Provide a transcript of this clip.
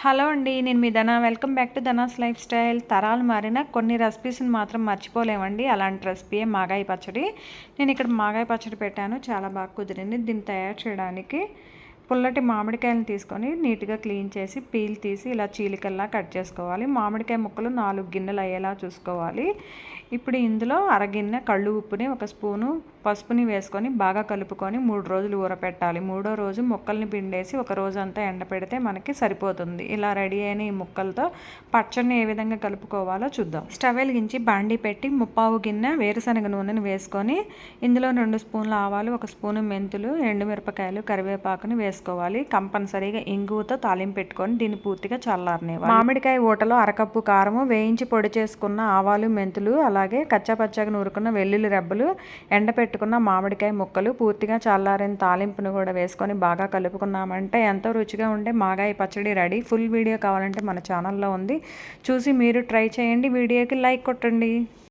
Hello అండి నేను మీ Dhana. Welcome back to Dhana's lifestyle. తరాలు మారిన కొన్ని రెసిపీస్ని మాత్రం మర్చిపోలేమండి. అలాంటి రెసిపీయే మాగాయి పచ్చడి. నేను ఇక్కడ మాగాయి పచ్చడి పెట్టాను. చాలా బాగా కుదిరింది. దీన్ని తయారు చేయడానికి పుల్లటి మామిడికాయలను తీసుకొని నీట్గా క్లీన్ చేసి పీల్ తీసి ఇలా చీలికల్లా కట్ చేసుకోవాలి. మామిడికాయ ముక్కలు నాలుగు గిన్నెలు అయ్యేలా చూసుకోవాలి. ఇప్పుడు ఇందులో అరగిన్నె కళ్ళు ఉప్పుని ఒక స్పూను పసుపుని వేసుకొని బాగా కలుపుకొని మూడు రోజులు ఊరపెట్టాలి. మూడో రోజు ముక్కల్ని పిండేసి ఒక రోజు అంతా ఎండపెడితే మనకి సరిపోతుంది. ఇలా రెడీ అయిన ఈ ముక్కలతో పచ్చడిని ఏ విధంగా కలుపుకోవాలో చూద్దాం. స్టవ్ వెలిగించి బాండీ పెట్టి ముప్పావు గిన్నె వేరుశనగ నూనెను వేసుకొని ఇందులో రెండు స్పూన్ల ఆవాలు ఒక స్పూను మెంతులు ఎండుమిరపకాయలు కరివేపాకుని వేసుకొని వేసుకోవాలి. కంపల్సరీగా ఇంగువతో తాలింపు పెట్టుకొని దీన్ని పూర్తిగా చల్లారనివ్వాలి. మామిడికాయ ఊటలో అరకప్పు కారము వేయించి పొడి చేసుకున్న ఆవాలు మెంతులు అలాగే కచ్చాపచ్చాగా నూరుకున్న వెల్లుల్లి రెబ్బలు ఎండపెట్టుకున్న మామిడికాయ ముక్కలు పూర్తిగా చల్లారిన తాలింపును కూడా వేసుకొని బాగా కలుపుకున్నామంటే ఎంతో రుచిగా ఉండే మాగాయ పచ్చడి రెడీ. ఫుల్ వీడియో కావాలంటే మన ఛానల్లో ఉంది. చూసి మీరు ట్రై చేయండి. వీడియోకి లైక్ కొట్టండి.